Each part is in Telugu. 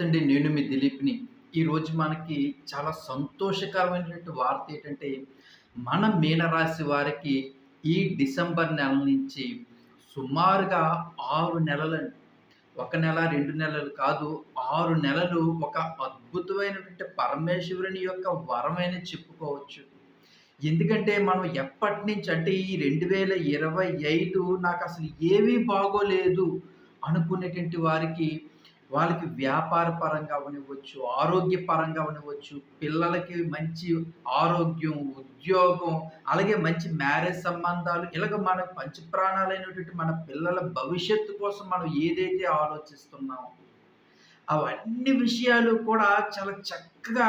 నమస్తే అండి నేను మీ దిలీప్ని. ఈరోజు మనకి చాలా సంతోషకరమైనటువంటి వార్త ఏంటంటే మన మీనరాశి వారికి ఈ డిసెంబర్ నెల నుంచి సుమారుగా ఆరు నెలలు ఒక నెల రెండు నెలలు కాదు ఆరు నెలలు ఒక అద్భుతమైనటువంటి పరమేశ్వరుని యొక్క వరమైన చెప్పుకోవచ్చు. ఎందుకంటే మనం ఎప్పటి నుంచి అంటే ఈ రెండు వేల ఇరవై ఐదు నాకు అసలు ఏమీ బాగోలేదు అనుకునేటువంటి వారికి వాళ్ళకి వ్యాపార పరంగా అవనివ్వచ్చు ఆరోగ్య పరంగా అవనివ్వచ్చు పిల్లలకి మంచి ఆరోగ్యం ఉద్యోగం అలాగే మంచి మ్యారేజ్ సంబంధాలు ఇలాగ మన పంచప్రాణాలైనటువంటి మన పిల్లల భవిష్యత్తు కోసం మనం ఏదైతే ఆలోచిస్తున్నామో అవన్నీ విషయాలు కూడా చాలా చక్కగా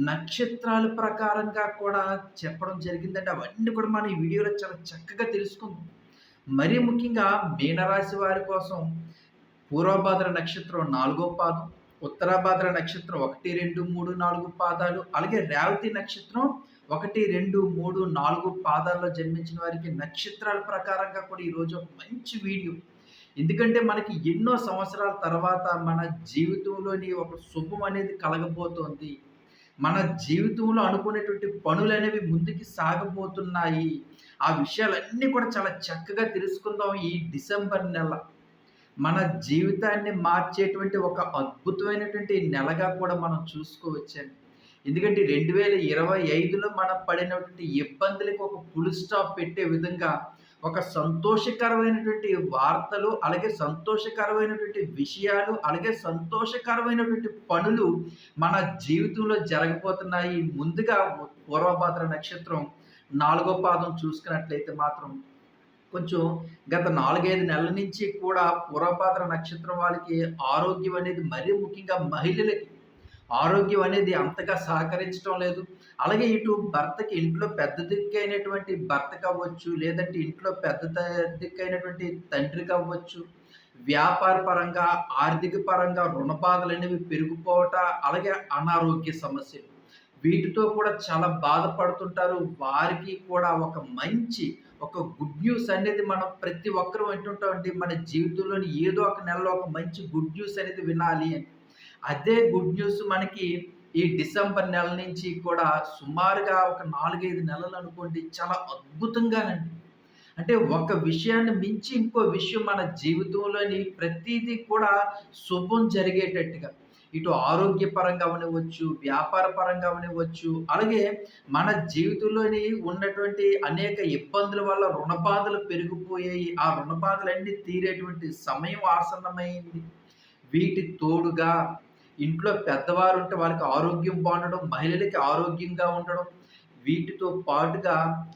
నక్షత్రాల ప్రకారంగా కూడా చెప్పడం జరిగిందంటే అవన్నీ కూడా మనం ఈ వీడియోలో చాలా చక్కగా తెలుసుకుందాం. మరీ ముఖ్యంగా మీనరాశి వారి కోసం పూర్వభాద్ర నక్షత్రం నాలుగో పాదం ఉత్తరాభాద్ర నక్షత్రం ఒకటి రెండు మూడు నాలుగు పాదాలు అలాగే రేవతి నక్షత్రం ఒకటి రెండు మూడు నాలుగు పాదాల్లో జన్మించిన వారికి నక్షత్రాల ప్రకారంగా కూడా ఈరోజు ఒక మంచి వీడియో. ఎందుకంటే మనకి ఎన్నో సంవత్సరాల తర్వాత మన జీవితంలోని ఒక శుభం అనేది కలగబోతోంది. మన జీవితంలో అనుకునేటువంటి పనులు అనేవి ముందుకి సాగబోతున్నాయి. ఆ విషయాలన్నీ కూడా చాలా చక్కగా తెలుసుకుందాం ఈ డిసెంబర్ నెల. మన జీవితాన్ని మార్చేటువంటి ఒక అద్భుతమైనటువంటి నెలగా కూడా మనం చూసుకోవచ్చండి. ఎందుకంటే రెండు వేల ఇరవై ఐదులో మనం పడినటువంటి ఇబ్బందులకు ఒక ఫుల్ స్టాప్ పెట్టే విధంగా ఒక సంతోషకరమైనటువంటి వార్తలు అలాగే సంతోషకరమైనటువంటి విషయాలు అలాగే సంతోషకరమైనటువంటి పనులు మన జీవితంలో జరగబోతున్నాయి. ముందుగా పూర్వభాద్ర నక్షత్రం నాలుగో పాదం చూసుకున్నట్లయితే మాత్రం కొంచెం గత నాలుగైదు నెలల నుంచి కూడా పూర్వపాత్ర నక్షత్రం వాళ్ళకి ఆరోగ్యం అనేది మరీ ముఖ్యంగా మహిళలకి ఆరోగ్యం అనేది అంతగా సహకరించడం లేదు. అలాగే ఇటు భర్తకి ఇంట్లో పెద్ద దిక్కైనటువంటి భర్త కావచ్చు లేదంటే ఇంట్లో పెద్ద దిక్కైనటువంటి తండ్రి కావచ్చు వ్యాపార పరంగా ఆర్థిక పరంగా రుణ బాధలు అనేవి పెరిగిపోవట అలాగే అనారోగ్య సమస్యలు. వీటితో కూడా చాలా బాధపడుతుంటారు. వారికి కూడా ఒక మంచి ఒక గుడ్ న్యూస్ అనేది మనం ప్రతి ఒక్కరూ వింటుంటామండి. మన జీవితంలోని ఏదో ఒక నెలలో ఒక మంచి గుడ్ న్యూస్ అనేది వినాలి అని. అదే గుడ్ న్యూస్ మనకి ఈ డిసెంబర్ నెల నుంచి కూడా సుమారుగా ఒక నాలుగైదు నెలలు అనుకోండి చాలా అద్భుతంగానండి. అంటే ఒక విషయాన్ని మించి ఇంకో విషయం మన జీవితంలోని ప్రతిదీ కూడా శుభం జరిగేటట్టుగా. ఇటు ఆరోగ్యపరంగా అవనివ్వచ్చు వ్యాపార పరంగా అవనివ్వచ్చు అలాగే మన జీవితంలోని ఉన్నటువంటి అనేక ఇబ్బందుల వల్ల రుణబాధలు పెరిగిపోయాయి. ఆ రుణబాధలన్నీ తీరేటువంటి సమయం ఆసన్నమైంది. వీటి తోడుగా ఇంట్లో పెద్దవారు ఉంటే వాళ్ళకి ఆరోగ్యం బాగుండడం మహిళలకి ఆరోగ్యంగా ఉండడం వీటితో పాటుగా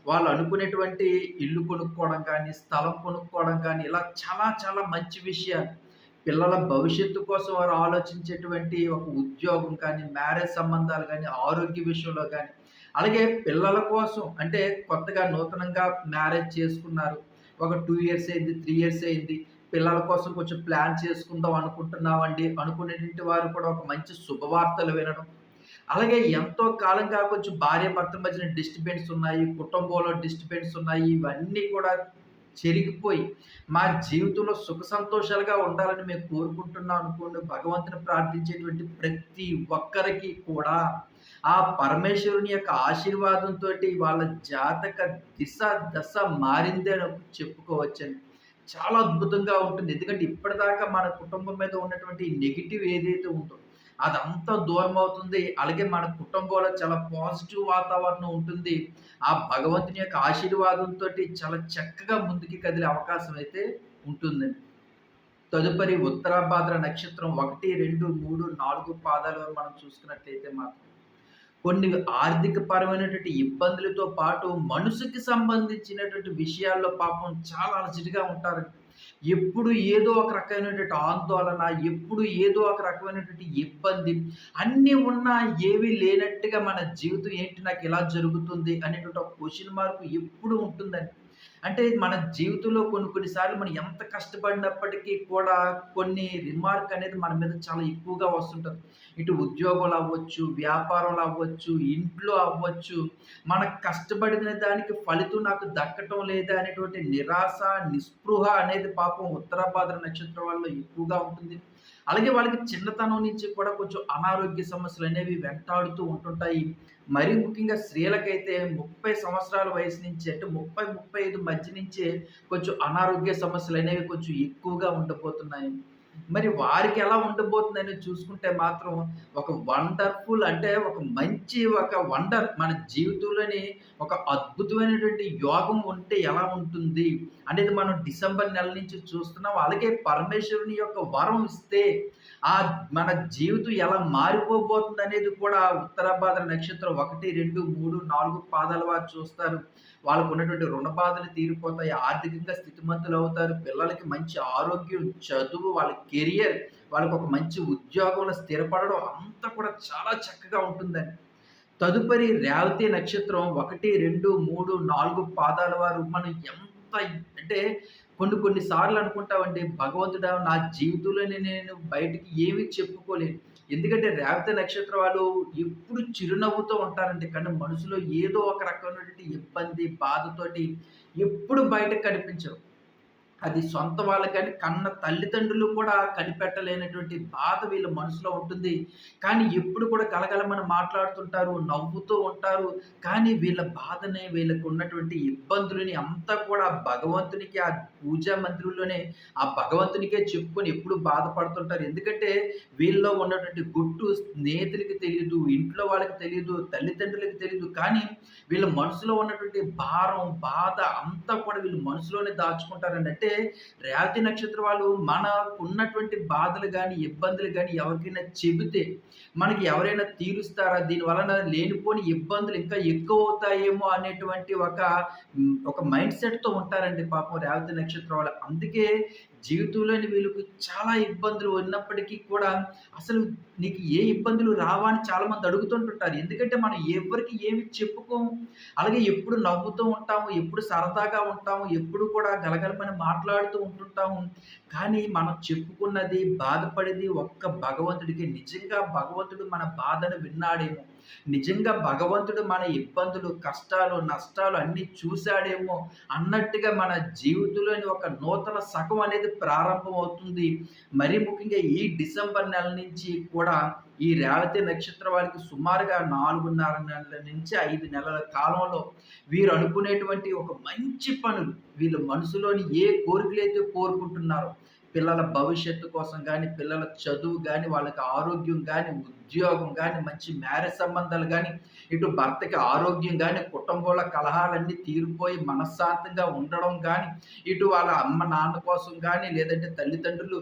వాళ్ళు అనుకునేటువంటి ఇల్లు కొనుక్కోవడం కానీ స్థలం కొనుక్కోవడం కానీ ఇలా చాలా చాలా మంచి విషయాలు. పిల్లల భవిష్యత్తు కోసం వారు ఆలోచించేటువంటి ఒక ఉద్యోగం కానీ మ్యారేజ్ సంబంధాలు కానీ ఆరోగ్య విషయంలో కానీ అలాగే పిల్లల కోసం అంటే కొత్తగా నూతనంగా మ్యారేజ్ చేసుకున్నారు. ఒక టూ ఇయర్స్ అయింది త్రీ ఇయర్స్ అయింది. పిల్లల కోసం కొంచెం ప్లాన్ చేసుకుందాం అనుకుంటున్నామండి. అనుకునేటువంటి వారు కూడా ఒక మంచి శుభవార్తలు వినడం. అలాగే ఎంతో కాలంగా కొంచెం భార్య భర్త మధ్యన డిస్టర్బెన్స్ ఉన్నాయి కుటుంబంలో డిస్టర్బెన్స్ ఉన్నాయి. ఇవన్నీ కూడా చెరిగిపోయి మా జీవితంలో సుఖ సంతోషాలుగా ఉండాలని మేము కోరుకుంటున్నాం అనుకోండి భగవంతుని ప్రార్థించేటువంటి ప్రతి ఒక్కరికి కూడా ఆ పరమేశ్వరుని యొక్క ఆశీర్వాదంతో వాళ్ళ జాతక దిశ దశ మారింది అని చెప్పుకోవచ్చండి. చాలా అద్భుతంగా ఉంటుంది. ఎందుకంటే ఇప్పటిదాకా మన కుటుంబం మీద ఉన్నటువంటి నెగిటివ్ ఏదైతే ఉందో అదంతా దూరం అవుతుంది అలాగే మన కుటుంబంలో చాలా పాజిటివ్ వాతావరణం ఉంటుంది. ఆ భగవంతుని యొక్క ఆశీర్వాదంతో చాలా చక్కగా ముందుకి కదిలే అవకాశం అయితే ఉంటుంది. తదుపరి ఉత్తరాభాద్ర నక్షత్రం ఒకటి రెండు మూడు నాలుగు పాదాలు మనం చూసుకున్నట్లయితే మాత్రం కొన్ని ఆర్థిక పరమైనటువంటి ఇబ్బందులతో పాటు మనసుకి సంబంధించినటువంటి విషయాల్లో పాపం చాలా అలసిటిగా ఉంటారండి. ఎప్పుడు ఏదో ఒక రకమైనటువంటి ఆందోళన ఎప్పుడు ఏదో ఒక రకమైనటువంటి ఇబ్బంది అన్నీ ఉన్నా ఏవి లేనట్టుగా మన జీవితం ఏంటి నాకు ఇలా జరుగుతుంది అనేటువంటి ఒక క్వశ్చన్ మార్క్ ఎప్పుడు ఉంటుందండి. అంటే మన జీవితంలో కొన్ని కొన్నిసార్లు మనం ఎంత కష్టపడినప్పటికీ కూడా కొన్ని రిమార్క్ అనేది మన మీద చాలా ఎక్కువగా వస్తుంటుంది. ఇటు ఉద్యోగాలు అవ్వచ్చు వ్యాపారాలు అవ్వచ్చు ఇంట్లో అవ్వచ్చు. మన కష్టపడిన దానికి ఫలితం నాకు దక్కటం లేదా అనేటువంటి నిరాశ నిస్పృహ అనేది పాపం ఉత్తరాభాద్ర నక్షత్రం వల్ల ఎక్కువగా ఉంటుంది. అలాగే వాళ్ళకి చిన్నతనం నుంచి కూడా కొంచెం అనారోగ్య సమస్యలు అనేవి వెంటాడుతూ ఉంటుంటాయి. మరీ ముఖ్యంగా స్త్రీలకైతే 30 సంవత్సరాల వయసు నుంచి అంటే 30, 35 మధ్య నుంచే కొంచెం అనారోగ్య సమస్యలు అనేవి కొంచెం ఎక్కువగా ఉండబోతున్నాయి. మరి వారికి ఎలా ఉండబోతుందని చూసుకుంటే మాత్రం ఒక వండర్‌ఫుల్ అంటే ఒక మంచి ఒక వండర్ మన జీవితంలోని ఒక అద్భుతమైనటువంటి యోగం ఉంటే ఎలా ఉంటుంది అనేది మనం డిసెంబర్ నెల నుంచి చూస్తున్నాం. అలాగే పరమేశ్వరుని యొక్క వరం ఇస్తే ఆ మన జీవితం ఎలా మారిపోబోతుందనేది కూడా ఉత్తరాభాద్ర నక్షత్రం 1, 2, 3, 4 పాదాల వారు చూస్తారు. వాళ్ళకు ఉన్నటువంటి రుణ బాధలు తీరిపోతాయి. ఆర్థికంగా స్థితిమంతులవుతారు. పిల్లలకి మంచి ఆరోగ్యం, చదువు, వాళ్ళకి కెరియర్, వాళ్ళకొక మంచి ఉద్యోగంలో స్థిరపడడం అంతా కూడా చాలా చక్కగా ఉంటుందండి. తదుపరి రేవతి నక్షత్రం 1, 2, 3, 4 పాదాల వారు మనం ఎంత అంటే కొన్ని కొన్ని సార్లు అనుకుంటామండి భగవంతుడా నా జీవితంలోనే నేను బయటికి ఏమి చెప్పుకోలేను. ఎందుకంటే రేవతి నక్షత్రం వాళ్ళు ఎప్పుడు చిరునవ్వుతో ఉంటారండి. కానీ మనసులో ఏదో ఒక రకమైనటువంటి ఇబ్బంది, బాధతోటి ఎప్పుడు బయటకు కనిపించరు. అది సొంత వాళ్ళకి కానీ కన్న తల్లిదండ్రులు కూడా కనిపెట్టలేనటువంటి బాధ వీళ్ళ మనసులో ఉంటుంది. కానీ ఎప్పుడు కూడా కలగలమని మాట్లాడుతుంటారు, నవ్వుతూ ఉంటారు. కానీ వీళ్ళ బాధని, వీళ్ళకున్నటువంటి ఇబ్బందులని అంతా కూడా భగవంతునికి ఆ పూజా మందిరంలోనే ఆ భగవంతునికే చెప్పుకొని ఎప్పుడు బాధపడుతుంటారు. ఎందుకంటే వీళ్ళలో ఉన్నటువంటి గుట్టు స్నేహితులకి తెలియదు ఇంట్లో వాళ్ళకి తెలియదు తల్లిదండ్రులకి తెలియదు కానీ వీళ్ళ మనసులో ఉన్నటువంటి భారం, బాధ అంతా కూడా వీళ్ళు మనసులోనే దాచుకుంటారండి. అంటే రేవతి నక్షత్రం వాళ్ళు మనకున్నటువంటి బాధలు కానీ ఇబ్బందులు కానీ ఎవరికైనా చెబితే మనకి ఎవరైనా తీరుస్తారా? దీని వలన లేనిపోని ఇబ్బందులు ఇంకా ఎక్కువ అవుతాయేమో అనేటువంటి ఒక ఒక మైండ్ సెట్‌తో ఉంటారండి పాపం రేవతి నక్షత్రం వాళ్ళు. అందుకే జీవితంలోని వీళ్ళకి చాలా ఇబ్బందులు ఉన్నప్పటికీ కూడా అసలు నీకు ఏ ఇబ్బందులు రావా అని చాలామంది అడుగుతుంటుంటారు. ఎందుకంటే మనం ఎవ్వరికీ ఏమి చెప్పుకోము. అలాగే ఎప్పుడు నవ్వుతూ ఉంటాము, ఎప్పుడు సరదాగా ఉంటాము, ఎప్పుడు కూడా గలగలమని మాట్లాడుతూ ఉంటుంటాము. కానీ మనం చెప్పుకున్నది, బాధపడేది ఒక్క భగవంతుడికి నిజంగా భగవంతుడు మన బాధను విన్నాడేమో! నిజంగా భగవంతుడు మన ఇబ్బందులు, కష్టాలు, నష్టాలు అన్నీ చూశాడేమో అన్నట్టుగా మన జీవితంలోని ఒక నూతన సగం అనేది ప్రారంభమవుతుంది. మరీ ముఖ్యంగా ఈ డిసెంబర్ నెల నుంచి కూడా ఈ రేవతి నక్షత్రం వారికి సుమారుగా 4:30 నెలల నుంచి ఐదు నెలల కాలంలో వీరు అనుకునేటువంటి ఒక మంచి పనులు, వీళ్ళ మనసులోని ఏ కోరికలైతే కోరుకుంటున్నారో, పిల్లల భవిష్యత్తు కోసం కానీ పిల్లల చదువు కానీ వాళ్ళకి ఆరోగ్యం కానీ ఉద్యోగం కానీ మంచి మ్యారేజ్ సంబంధాలు కానీ ఇటు భర్తకి ఆరోగ్యం కానీ కుటుంబంలో కలహాలన్నీ తీరిపోయి మనశ్శాంతంగా ఉండడం కానీ ఇటు వాళ్ళ అమ్మ, నాన్న కోసం కానీ లేదంటే తల్లిదండ్రులు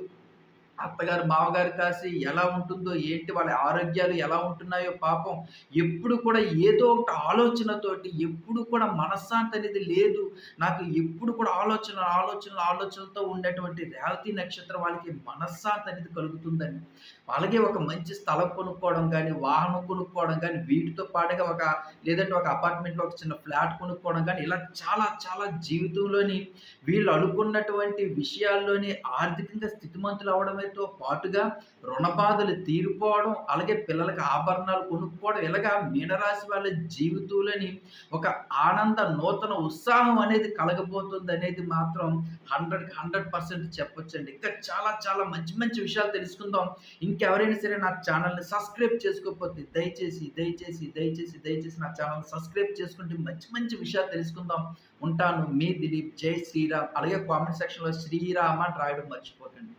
అత్తగారు, మామగారు కాసి ఎలా ఉంటుందో, ఏంటి వాళ్ళ ఆరోగ్యాలు ఎలా ఉంటున్నాయో పాపం ఎప్పుడు కూడా ఏదో ఒకటి ఆలోచనతోటి ఎప్పుడు కూడా మనశ్శాంతి అనేది లేదు. నాకు ఎప్పుడు కూడా ఆలోచన, ఆలోచనలు, ఆలోచనలతో ఉండేటువంటి రేవతి నక్షత్రం వాళ్ళకి మనశ్శాంతి అనేది కలుగుతుందని అలాగే ఒక మంచి స్థలం కొనుక్కోవడం కానీ వాహనం కొనుక్కోవడం కానీ వీటితో పాటుగా ఒక లేదంటే ఒక అపార్ట్మెంట్‌లో ఒక చిన్న ఫ్లాట్ కొనుక్కోవడం కానీ ఇలా చాలా చాలా జీవితంలోని వీళ్ళు అనుకున్నటువంటి విషయాల్లోని ఆర్థికంగా స్థితిమంతులు అవ్వడంతో పాటుగా రుణ బాధలు తీరిపోవడం, అలాగే పిల్లలకు ఆభరణాలు కొనుక్కోవడం ఇలాగా మీనరాశి వాళ్ళ జీవితంలోని ఒక ఆనంద నూతన ఉత్సాహం అనేది కలగబోతుందనేది మాత్రం 100కి 100% చెప్పొచ్చండి. ఇంకా చాలా చాలా మంచి మంచి విషయాలు తెలుసుకుందాం. ఇంకెవరైనా సరే నా ఛానల్‌ని సబ్స్క్రైబ్ చేసుకోకపోతే దయచేసి, దయచేసి, దయచేసి, దయచేసి నా ఛానల్‌ని సబ్స్క్రైబ్ చేసుకుంటే మంచి మంచి విషయాలు తెలుసుకుందాం. ఉంటాను. మీ దిలీప్. జై శ్రీరామ్. అలాగే కామెంట్ సెక్షన్‌లో శ్రీరామ అని రాయడం మర్చిపోకండి.